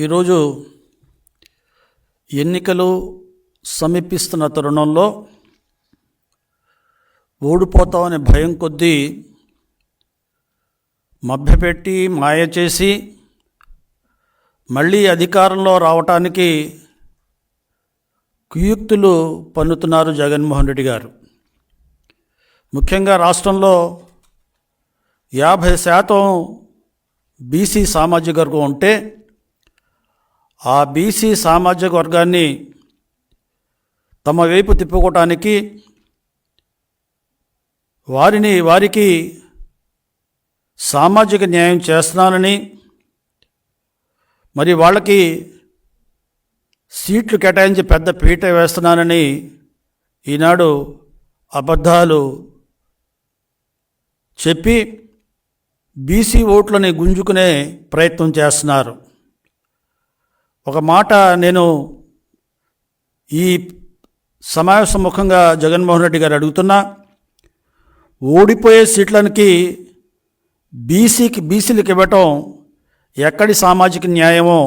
ఈరోజు ఎన్నికలు సమీపిస్తున్న తరుణంలో ఓడిపోతామనే భయం కొద్దీ మభ్యపెట్టి మాయ చేసి మళ్ళీ అధికారంలో రావటానికి కుయుక్తులు పన్నుతున్నారు జగన్మోహన్ రెడ్డి గారు. ముఖ్యంగా రాష్ట్రంలో యాభై శాతం బీసీ సామాజిక వర్గం ఉంటే ఆ బీసీ సామాజిక వర్గాన్ని తమ వైపు తిప్పుకోవటానికి వారిని వారికి సామాజిక న్యాయం చేస్తున్నానని మరి వాళ్ళకి సీట్లు కేటాయించి పెద్ద పీట వేస్తున్నానని ఈనాడు అబద్ధాలు చెప్పి బీసీ ఓట్లని గుంజుకునే ప్రయత్నం చేస్తున్నారు. ఒక మాట నేను ఈ సమావేశం ముఖంగా జగన్మోహన్ రెడ్డి గారు అడుగుతున్నా. ఓడిపోయే సీట్లకి బీసీకి బీసీలకు ఇవ్వటం ఎక్కడి సామాజిక న్యాయమో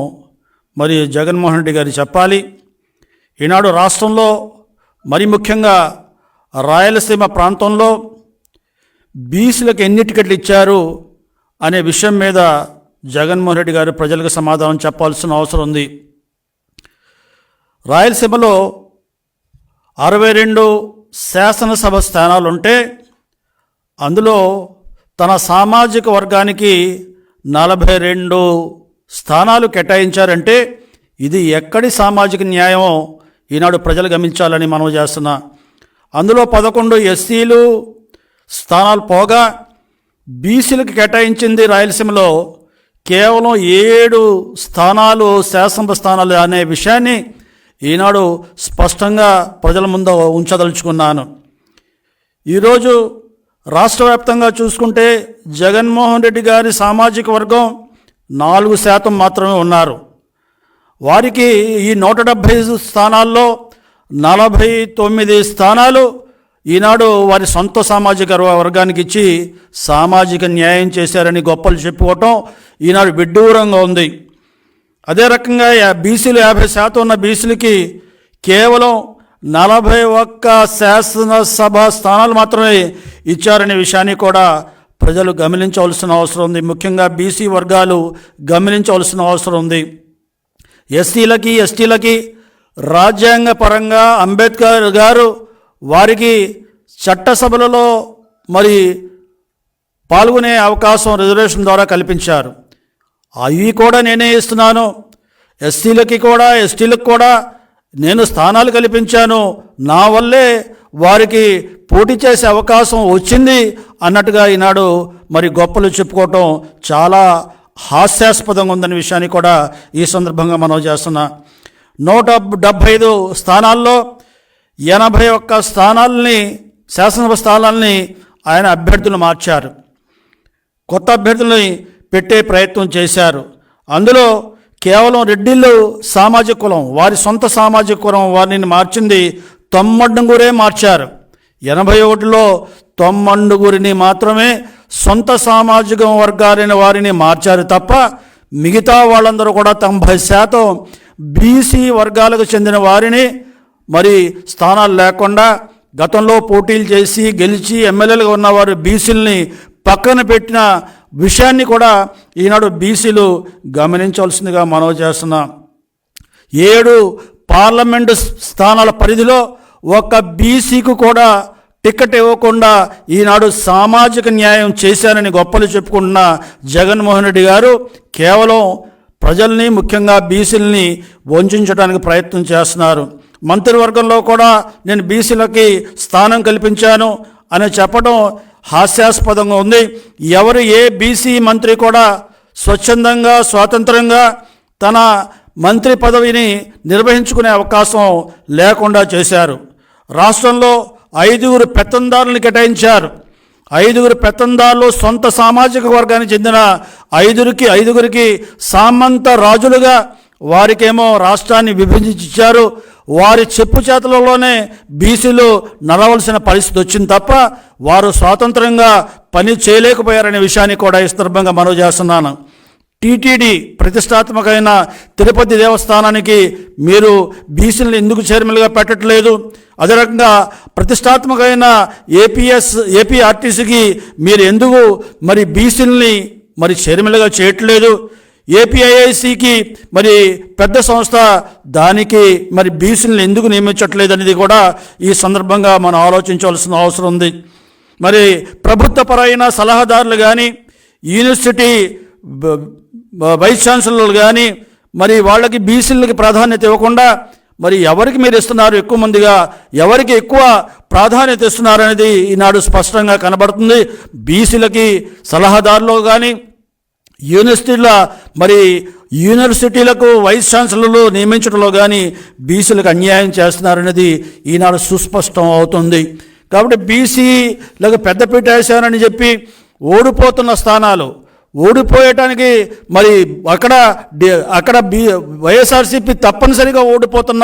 మరి జగన్మోహన్ రెడ్డి గారు చెప్పాలి. ఈనాడు రాష్ట్రంలో మరి ముఖ్యంగా రాయలసీమ ప్రాంతంలో బీసీలకు ఎన్ని టికెట్లు ఇచ్చారు అనే విషయం మీద జగన్మోహన్ రెడ్డి గారు ప్రజలకు సమాధానం చెప్పాల్సిన అవసరం ఉంది. రాయలసీమలో అరవై రెండు శాసనసభ స్థానాలు ఉంటే అందులో తన సామాజిక వర్గానికి నలభై రెండు స్థానాలు కేటాయించారంటే ఇది ఎక్కడి సామాజిక న్యాయమో ఈనాడు ప్రజలు గమనించాలని మనం చేస్తున్నా. అందులో పదకొండు ఎస్సీలు స్థానాలు పోగా బీసీలకు కేటాయించింది రాయలసీమలో కేవలం ఏడు స్థానాలు శాసనసభ స్థానాలు అనే విషయాన్ని ఈనాడు స్పష్టంగా ప్రజల ముందు ఉంచదలుచుకున్నాను. ఈరోజు రాష్ట్ర వ్యాప్తంగా చూసుకుంటే జగన్మోహన్ రెడ్డి గారి సామాజిక వర్గం నాలుగు శాతం మాత్రమే ఉన్నారు. వారికి ఈ నూట డెబ్భై స్థానాల్లో నలభై తొమ్మిది స్థానాలు ఈనాడు వారి సొంత సామాజిక వర్గానికి ఇచ్చి సామాజిక న్యాయం చేశారని గొప్పలు చెప్పుకోవటం ఈనాడు విడ్డూరంగా ఉంది. అదే రకంగా బీసీలు యాభై శాతం ఉన్న బీసీలకి కేవలం నలభై ఒక్క శాసనసభ స్థానాలు మాత్రమే ఇచ్చారనే విషయాన్ని కూడా ప్రజలు గమనించవలసిన అవసరం ఉంది. ముఖ్యంగా బీసీ వర్గాలు గమనించవలసిన అవసరం ఉంది. ఎస్సీలకి ఎస్టీలకి రాజ్యాంగ పరంగా అంబేద్కర్ గారు వారికి చట్టసభలలో మరి పాల్గొనే అవకాశం రిజర్వేషన్ ద్వారా కల్పించారు. అవి కూడా నేనే ఇస్తున్నాను. ఎస్సీలకి కూడా ఎస్టీలకు కూడా నేను స్థానాలు కల్పించాను. నా వల్లే వారికి పోటీ చేసే అవకాశం వచ్చింది అన్నట్టుగా ఈనాడు మరి గొప్పలు చెప్పుకోవటం చాలా హాస్యాస్పదంగా ఉందనే విషయాన్ని కూడా ఈ సందర్భంగా మనం చేస్తున్నా. నూట డెబ్భై ఐదు స్థానాల్లో ఎనభై ఒక్క స్థానాలని శాసనసభ స్థానాలని ఆయన అభ్యర్థులు మార్చారు. కొత్త అభ్యర్థులని పెట్టే ప్రయత్నం చేశారు. అందులో కేవలం రెడ్డిళ్ళు సామాజిక కులం వారి సొంత సామాజిక కులం వారిని మార్చింది తొమ్మండుగురే మార్చారు. ఎనభై ఒకటిలో తొమ్మండుగురిని మాత్రమే సొంత సామాజిక వర్గాలైన వారిని మార్చారు తప్ప మిగతా వాళ్ళందరూ కూడా తొంభై శాతం బీసీ వర్గాలకు చెందిన వారిని మరి స్థానాలు లేకుండా గతంలో పోటీలు చేసి గెలిచి ఎమ్మెల్యేలుగా ఉన్నవారు బీసీలని పక్కన పెట్టిన విషయాన్ని కూడా ఈనాడు బీసీలు గమనించవలసిందిగా మనవి చేస్తున్నాం. ఏడు పార్లమెంటు స్థానాల పరిధిలో ఒక బీసీకి కూడా టికెట్ ఇవ్వకుండా ఈనాడు సామాజిక న్యాయం చేశారని గొప్పలు చెప్పుకుంటున్న జగన్మోహన్ రెడ్డి గారు కేవలం ప్రజల్ని ముఖ్యంగా బీసీలని వంచడానికి ప్రయత్నం చేస్తున్నారు. మంత్రివర్గంలో కూడా నేను బీసీలకి స్థానం కల్పించాను అని చెప్పడం హాస్యాస్పదంగా ఉంది. ఎవరు ఏ బీసీ మంత్రి కూడా స్వచ్ఛందంగా స్వాతంత్రంగా తన మంత్రి పదవిని నిర్వహించుకునే అవకాశం లేకుండా చేశారు. రాష్ట్రంలో ఐదుగురు పెత్తందారులను కేటాయించారు. ఐదుగురు పెత్తందారులు సొంత సామాజిక వర్గానికి చెందిన ఐదుగురికి ఐదుగురికి సామంత రాజులుగా వారికేమో రాష్ట్రాన్ని విభజించారు వారి చెప్పు చేతలలోనే బీసీలు నడవలసిన పరిస్థితి వచ్చింది తప్ప వారు స్వాతంత్రంగా పని చేయలేకపోయారనే విషయాన్ని కూడా ఈ సందర్భంగా మనవి చేస్తున్నాను. టీటీడీ ప్రతిష్టాత్మకమైన తిరుపతి దేవస్థానానికి మీరు బీసీలను ఎందుకు చైర్మన్గా పెట్టట్లేదు? అదే రకంగా ప్రతిష్టాత్మకమైన ఏపీఎస్ ఏపీఆర్టీసీకి మీరు ఎందుకు మరి బీసీలని మరి చైర్మన్గా చేయట్లేదు? ఏపీఐఐసికి మరి పెద్ద సంస్థ దానికి మరి బీసీలను ఎందుకు నియమించట్లేదు అనేది కూడా ఈ సందర్భంగా మనం ఆలోచించవలసిన అవసరం ఉంది. మరి ప్రభుత్వపరమైన సలహాదారులు కానీ యూనివర్సిటీ వైస్ ఛాన్సలర్లు కానీ మరి వాళ్ళకి బీసీలకి ప్రాధాన్యత ఇవ్వకుండా మరి ఎవరికి మీరు ఇస్తున్నారు ఎక్కువ మందిగా ఎవరికి ఎక్కువ ప్రాధాన్యత ఇస్తున్నారు అనేది ఈనాడు స్పష్టంగా కనబడుతుంది. బీసీలకి సలహాదారులు కానీ యూనివర్సిటీల మరి యూనివర్సిటీలకు వైస్ ఛాన్సలర్లు నియమించడంలో కానీ బీసీలకు అన్యాయం చేస్తున్నారనేది ఈనాడు సుస్పష్టం అవుతుంది. కాబట్టి బీసీలకు పెద్దపీట వేశారని చెప్పి ఓడిపోతున్న స్థానాలు ఓడిపోయటానికి మరి అక్కడ అక్కడ బీ వైఎస్ఆర్సీపీ తప్పనిసరిగా ఓడిపోతున్న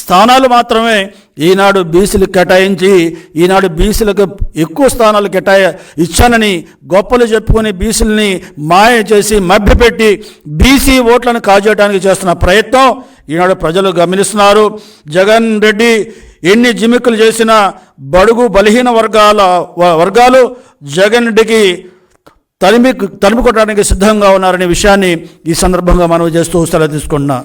స్థానాలు మాత్రమే ఈనాడు బీసీలు కేటాయించి ఈనాడు బీసీలకు ఎక్కువ స్థానాలు కేటాయ ఇచ్చానని గొప్పలు చెప్పుకొని బీసీలని మాయ చేసి మభ్యపెట్టి బీసీ ఓట్లను కాజేయడానికి చేస్తున్న ప్రయత్నం ఈనాడు ప్రజలు గమనిస్తున్నారు. జగన్ రెడ్డి ఎన్ని జిమిక్కులు చేసినా బడుగు బలహీన వర్గాల వర్గాలు జగన్ రెడ్డికి తరిమి తరిమి కొట్టడానికి సిద్ధంగా ఉన్నారనే విషయాన్ని ఈ సందర్భంగా మనం చేస్తూ సెలవు తీసుకుంటున్నా.